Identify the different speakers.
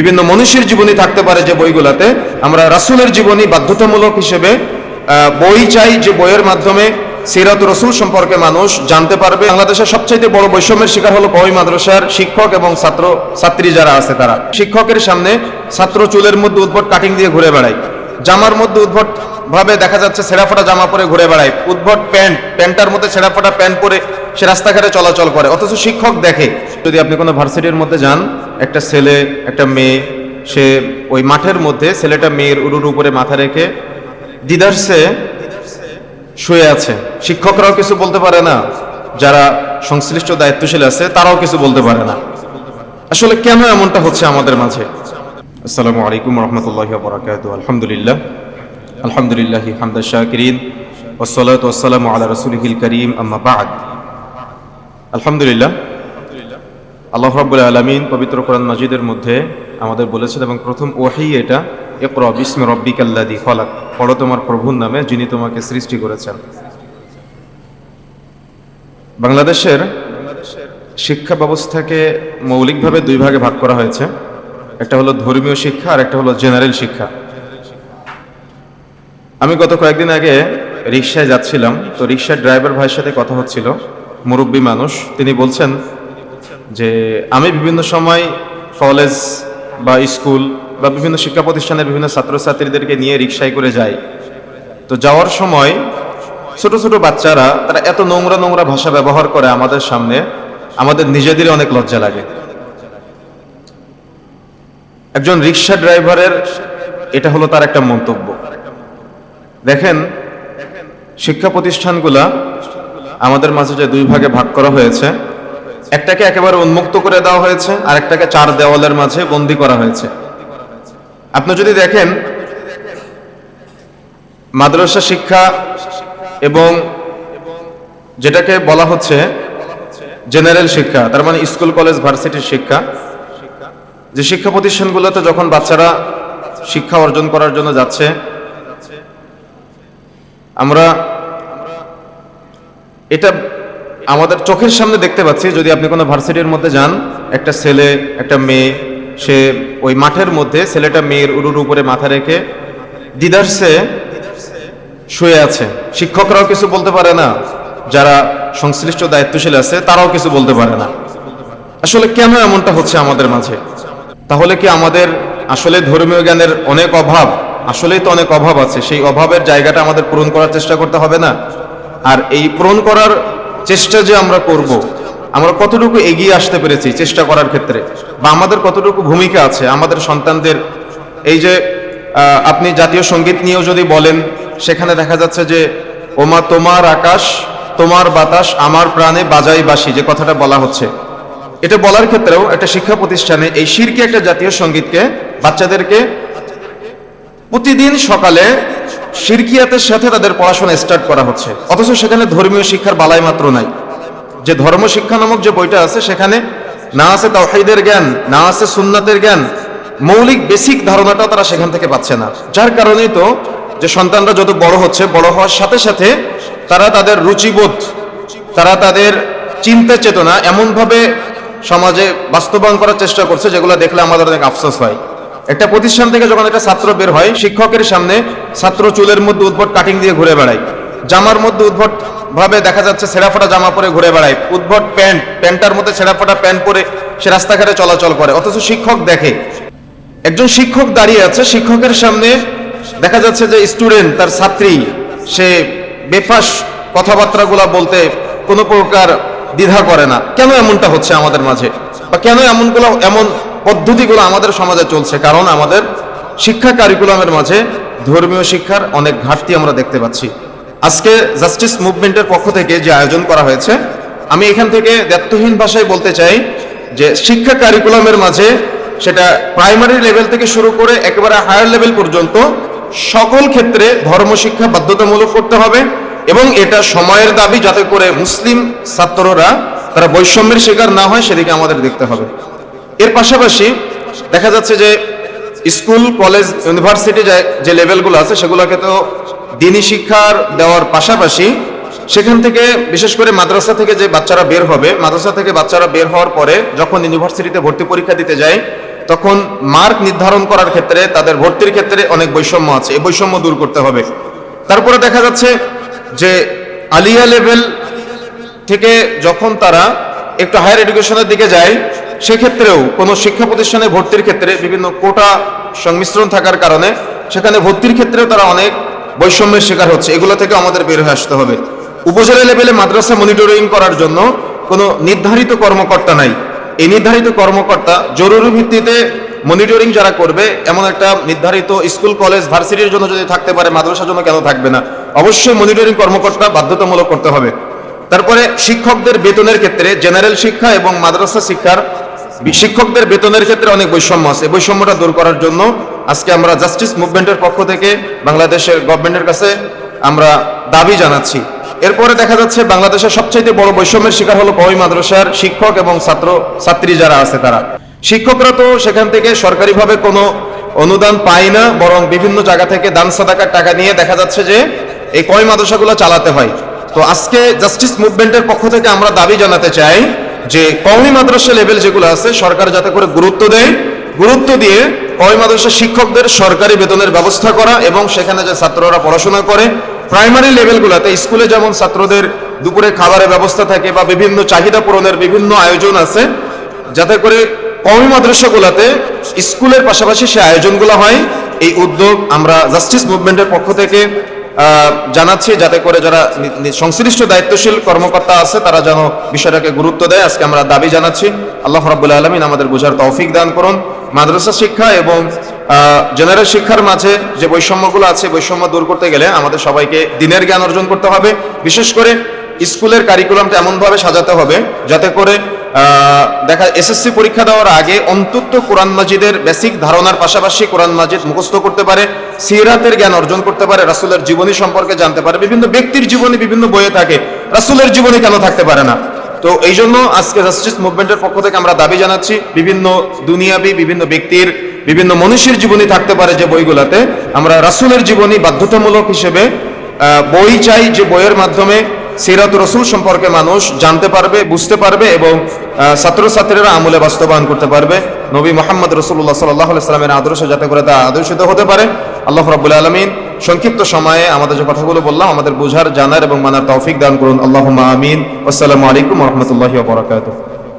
Speaker 1: বিভিন্ন মনীষীর জীবনী থাকতে পারে যে বইগুলোতে। আমরা রাসূলের জীবনী বাধ্যতামূলক হিসেবে বই চাই যে বইয়ের মাধ্যমে সিরাত রসুল সম্পর্কে মানুষ জানতে পারবে। বাংলাদেশের সবচাইতে বড় বৈষম্যের শিকার হলো কওমি মাদ্রাসার শিক্ষক এবং ছাত্র, ছাত্রী যারা আছে তারা। শিক্ষকের সামনে ছাত্র চুলের মধ্যে উদ্ভট কাটিং দিয়ে ঘুরে বেড়ায়। জামার মধ্যে উদ্ভট ভাবে দেখা যাচ্ছে ছেঁড়াফাটা জামা পরে ঘুরে বেড়ায়। উদ্ভট প্যান্ট প্যান্টার মধ্যে ছেঁড়াফাটা প্যান্ট পরে সে রাস্তাঘাটে চলাচল করে। অথচ শিক্ষক দেখে, যদি আপনি কোনো ভার্সিটির মধ্যে যান একটা ছেলে, একটা মেয়ে, সে ওই মাঠের মধ্যে ছেলেটা মেয়ের উরুর উপরে মাথা রেখে দিদার্সে শুয়ে আছে। শিক্ষকরাও কিছু বলতে পারে না। যারা সংশ্লিষ্ট দায়িত্বশীল আছে, তারাও কিছু বলতে পারে না। আসলে কেন এমনটা হচ্ছে আমাদের মাঝে? আসসালামু আলাইকুম রহমতুল্লাহ বরাকাত আলহামদুলিল্লাহ। আলহামদুলিল্লাহ হামদা শাকিরিন। ওসলাত ওসালামু আলা রসুলহিল করিম। আম্মা বাদ। আলহামদুলিল্লাহ। আল্লাহ রাব্বুল আলামিন পবিত্র কোরআন মাজিদের মধ্যে আমাদের বলেছেন এবং প্রথম ওয়াহি এটা বিস্ম বিস্মি রব্বিকাল্লাযী খলাক, পড়ো তোমার প্রভুর নামে যিনি তোমাকে সৃষ্টি করেছেন। বাংলাদেশের শিক্ষা ব্যবস্থাকে মৌলিকভাবে দুই ভাগে ভাগ করা হয়েছে। একটা হলো ধর্মীয় শিক্ষা আর একটা হলো জেনারেল শিক্ষা। আমি গত কয়েকদিন আগে রিক্সায় যাচ্ছিলাম, তো রিক্সার ড্রাইভার ভাইয়ের সাথে কথা হচ্ছিল, মুরব্বী মানুষ। তিনি বলছেন যে আমি বিভিন্ন সময় কলেজ বা স্কুল বা বিভিন্ন শিক্ষা প্রতিষ্ঠানের বিভিন্ন ছাত্রছাত্রীদেরকে নিয়ে রিক্সায় করে যাই। তো যাওয়ার সময় ছোট ছোট বাচ্চারা, তারা এত নোংরা নোংরা ভাষা ব্যবহার করে আমাদের সামনে, আমাদের নিজেদের অনেক লজ্জা লাগে। একজন রিক্সা ড্রাইভারের এটা হলো তার একটা মন্তব্য। দেখেন, শিক্ষা প্রতিষ্ঠানগুলা আমাদের মাঝে যে দুই ভাগে ভাগ করা হয়েছে একটাকে একেবারে উন্মুক্ত করে দেওয়া হয়েছে আর একটাকে চার দেওয়ালের মাঝে বন্দি করা হয়েছে। আপনি যদি দেখেন, মাদ্রাসা শিক্ষা এবং যেটাকে বলা হচ্ছে জেনারেল শিক্ষা, তার মানে স্কুল, কলেজ, ভার্সিটির শিক্ষা, যে শিক্ষা প্রতিষ্ঠানগুলোতে যখন বাচ্চারা শিক্ষা অর্জন করার জন্য যাচ্ছে, আমরা এটা আমাদের চোখের সামনে দেখতে পাচ্ছি, যদি আপনি কোনো ভার্সিটির মধ্যে যান, একটা ছেলে, একটা মেয়ে, সে ওই মাঠের মধ্যে ছেলেটা মেয়ের উরুর উপরে মাথা রেখে দিদার্সে শুয়ে আছে। শিক্ষকরাও কিছু বলতে পারে না, যারা সংশ্লিষ্ট দায়িত্বশীল আছে, তারাও কিছু বলতে পারে না। আসলে কেন এমনটা হচ্ছে আমাদের মাঝে? তাহলে কি আমাদের আসলে ধর্মীয় জ্ঞানের অনেক অভাব? আসলেই তো অনেক অভাব আছে। সেই অভাবের জায়গাটা আমাদের পূরণ করার চেষ্টা করতে হবে না? আর এই পূরণ করার চেষ্টা যে আমরা করব, আমরা কতটুকু এগিয়ে আসতে পেরেছি চেষ্টা করার ক্ষেত্রে, বা আমাদের কতটুকু ভূমিকা আছে, আমাদের সন্তানদের, এই যে আপনি জাতীয় সংগীত নিয়েও যদি বলেন, সেখানে দেখা যাচ্ছে যে, ওমা তোমার আকাশ, তোমার বাতাস, আমার প্রাণে বাজাই বাসি যে কথাটা বলা হচ্ছে। এটা বলার ক্ষেত্রেও একটা শিক্ষা প্রতিষ্ঠানে এই শিরকে একটা জাতীয় সঙ্গীতকে বাচ্চাদেরকে প্রতিদিন সকালে শিরকিয়াতের সাথে তাদের পড়াশোনা স্টার্ট করা হচ্ছে। অথচ সেখানে ধর্মীয় শিক্ষার বালাই মাত্র নাই। যে ধর্ম শিক্ষা নামক যে বইটা আছে, সেখানে না আছে তাওহীদের জ্ঞান, না আছে সুন্নাতের জ্ঞান, মৌলিক বেসিক ধারণাটাও তারা সেখান থেকে পাচ্ছে না। যার কারণেই তো যে সন্তানরা যত বড় হচ্ছে, বড় হওয়ার সাথে সাথে তারা তাদের রুচিবোধ, তারা তাদের চিন্তা চেতনা এমনভাবে সমাজে বাস্তবায়ন করার চেষ্টা করছে, যেগুলো দেখলে আমাদের অনেক আফসোস হয়। একটা প্রতিষ্ঠান থেকে যখন একটা ছাত্র বের হয়, শিক্ষকের সামনে ছাত্র চুলের মধ্যে উদ্ভট কাটিং দিয়ে ঘুরে বেড়ায়। জামার মধ্যে উদ্ভট ভাবে দেখা যাচ্ছে ছেঁড়াফাটা জামা পরে ঘুরে বেড়ায়। উদ্ভট প্যান্ট প্যান্টার মধ্যে ছেঁড়াফাটা প্যান্ট পরে সে রাস্তাঘাটে চলাচল করে। অথচ শিক্ষক দেখে। একজন শিক্ষক দাঁড়িয়ে আছে, শিক্ষকের সামনে দেখা যাচ্ছে যে স্টুডেন্ট তার ছাত্রী, সে বেফাস কথাবার্তাগুলা বলতে কোনো প্রকার দ্বিধা করে না। কেন এমনটা হচ্ছে আমাদের মাঝে? বা কেন এমনগুলো, এমন পদ্ধতিগুলো আমাদের সমাজে চলছে, কারণ আমাদের শিক্ষা কারিকুলামের মাঝে ধর্মীয় শিক্ষার অনেক ঘাটতি আমরা দেখতে পাচ্ছি। আজকে জাস্টিস মুভমেন্টের পক্ষ থেকে যে আয়োজন করা হয়েছে, আমি এখান থেকে দায়িত্বহীন ভাষায় বলতে চাই যে শিক্ষা কারিকুলামের মাঝে সেটা প্রাইমারি লেভেল থেকে শুরু করে একেবারে হায়ার লেভেল পর্যন্ত সকল ক্ষেত্রে ধর্ম শিক্ষা বাধ্যতামূলক করতে হবে এবং এটা সময়ের দাবি যাতে করে মুসলিম ছাত্ররা তারা বৈষম্যের শিকার না হয় সেদিকে আমাদের দেখতে হবে। এর পাশাপাশি দেখা যাচ্ছে যে স্কুল, কলেজ, ইউনিভার্সিটি যে- লেভেলগুলো আছে সেগুলোকে তো দিনী শিক্ষার দেওয়ার পাশাপাশি সেখান থেকে বিশেষ করে মাদ্রাসা থেকে যে বাচ্চারা বের হবে, মাদ্রাসা থেকে বাচ্চারা বের হওয়ার পরে যখন ইউনিভার্সিটিতে ভর্তি পরীক্ষা দিতে যায়, তখন মার্ক নির্ধারণ করার ক্ষেত্রে তাদের ভর্তির ক্ষেত্রে অনেক বৈষম্য আছে। এই বৈষম্য দূর করতে হবে। তারপরে দেখা যাচ্ছে যে আলিয়া লেভেল থেকে যখন তারা একটু হায়ার এডুকেশনের দিকে যায় সেক্ষেত্রেও কোনো শিক্ষা প্রতিষ্ঠানে ভর্তির ক্ষেত্রে বিভিন্ন কোটা সংমিশ্রণ থাকার কারণে সেখানে ভর্তির ক্ষেত্রেও তারা অনেক বৈষম্যের শিকার হচ্ছে। এগুলো থেকে আমাদের বের হয়ে আসতে হবে। উপজেলা লেভেলে মাদ্রাসা মনিটরিং করার জন্য কোনো নির্ধারিত কর্মকর্তা নাই। এই নির্ধারিত কর্মকর্তা জরুরি ভিত্তিতে মনিটরিং যারা করবে, এমন একটা নির্ধারিত স্কুল, কলেজ, ভার্সিটির জন্য যদি থাকতে পারে, মাদ্রাসার জন্য কেন থাকবে না? অবশ্যই মনিটরিং কর্মকর্তা বাধ্যতামূলক করতে হবে। তারপরে শিক্ষকদের বেতনের ক্ষেত্রে জেনারেল শিক্ষা এবং মাদ্রাসা শিক্ষার শিক্ষকদের বেতনের ক্ষেত্রে অনেক বৈষম্য আছে। বৈষম্যটা দূর করার জন্য আজকে আমরা জাস্টিস মুভমেন্টের পক্ষ থেকে বাংলাদেশের গভর্নমেন্টের কাছে আমরা দাবি জানাচ্ছি। এরপরে দেখা যাচ্ছে বাংলাদেশের সবচাইতে বড় বৈষম্যের শিকার হলো কওমি মাদ্রাসার শিক্ষক এবং ছাত্র, ছাত্রী যারা আছে তারা। শিক্ষকরা তো সেখান থেকে সরকারিভাবে কোনো অনুদান পায় না, বরং বিভিন্ন জায়গা থেকে দান সাদাকার টাকা নিয়ে দেখা যাচ্ছে যে এই কয় মাদ্রাসাগুলো চালাতে হয়। তো আজকে জাস্টিস মুভমেন্টের পক্ষ থেকে আমরা দাবি জানাতে চাই যে কওমি মাদ্রাসা লেভেল যেগুলো আছে, সরকার যাতে করে গুরুত্ব দেয়, গুরুত্ব দিয়ে কওমি মাদ্রাসা শিক্ষকদের সরকারি বেতনের ব্যবস্থা করা এবং সেখানে যে ছাত্ররা পড়াশোনা করে প্রাইমারি লেভেলগুলোতে স্কুলে যেমন ছাত্রদের দুপুরে খাবারের ব্যবস্থা থাকে বা বিভিন্ন চাহিদা পূরণের বিভিন্ন আয়োজন আছে, যাতে করে কওমি মাদ্রাসাগুলোতে স্কুলের পাশাপাশি সে আয়োজনগুলো হয়। এই উদ্যোগ আমরা জাস্টিস মুভমেন্টের পক্ষ থেকে জানাচ্ছি যাতে করে যারা সংশ্লিষ্ট দায়িত্বশীল কর্মকর্তা আছে, তারা যেন বিষয়টাকে গুরুত্ব দেয়। আজকে আমরা দাবি জানাচ্ছি, আল্লাহ রাব্বুল আলমিন আমাদের বোঝার তৌফিক দান করুন। মাদ্রাসা শিক্ষা এবং জেনারেল শিক্ষার মাঝে যে বৈষম্যগুলো আছে, বৈষম্য দূর করতে গেলে আমাদের সবাইকে দিনের জ্ঞান অর্জন করতে হবে। বিশেষ করে স্কুলের কারিকুলামটা এমনভাবে সাজাতে হবে, যাতে করে দেখা এসএসসি পরীক্ষা দেওয়ার আগে অন্তত কোরআন মাজিদের বেসিক ধারণার পাশাপাশি কোরআন মাজিদ মুখস্থ করতে পারে, সিরাতের জ্ঞান অর্জন করতে পারে, রাসূলের জীবনী সম্পর্কে জানতে পারে, বিভিন্ন ব্যক্তির জীবনী বিভিন্ন বইয়ে থাকে, রাসূলের জীবনী কেন থাকতে পারে না? তো এই জন্য আজকে জাস্টিস মুভমেন্টের পক্ষ থেকে আমরা দাবি জানাচ্ছি, বিভিন্ন দুনিয়াবি, বিভিন্ন ব্যক্তির, বিভিন্ন মনীষীর জীবনী থাকতে পারে যে বইগুলাতে। আমরা রাসূলের জীবনী বাধ্যতামূলক হিসেবে বই চাই যে বইয়ের মাধ্যমে সিরাত রসুল সম্পর্কে মানুষ জানতে পারবে, বুঝতে পারবে এবং ছাত্রছাত্রীরা আমলে বাস্তবায়ন করতে পারবে। নবী মোহাম্মদ রসুল্লাহ সাল্লাহ সাল্লামের আদর্শ যাতে করে তা আদর্শিত হতে পারে। আল্লাহ রাবুল আলমিন সংক্ষিপ্ত সময়ে আমাদের যে কথাগুলো বললাম, আমাদের বোঝার, জানার এবং মানার তৌফিক দান করুন। আল্লাহ আমিন। আসসালামু আলাইকুম রহমতুল্লাহ বরাকাতুহ।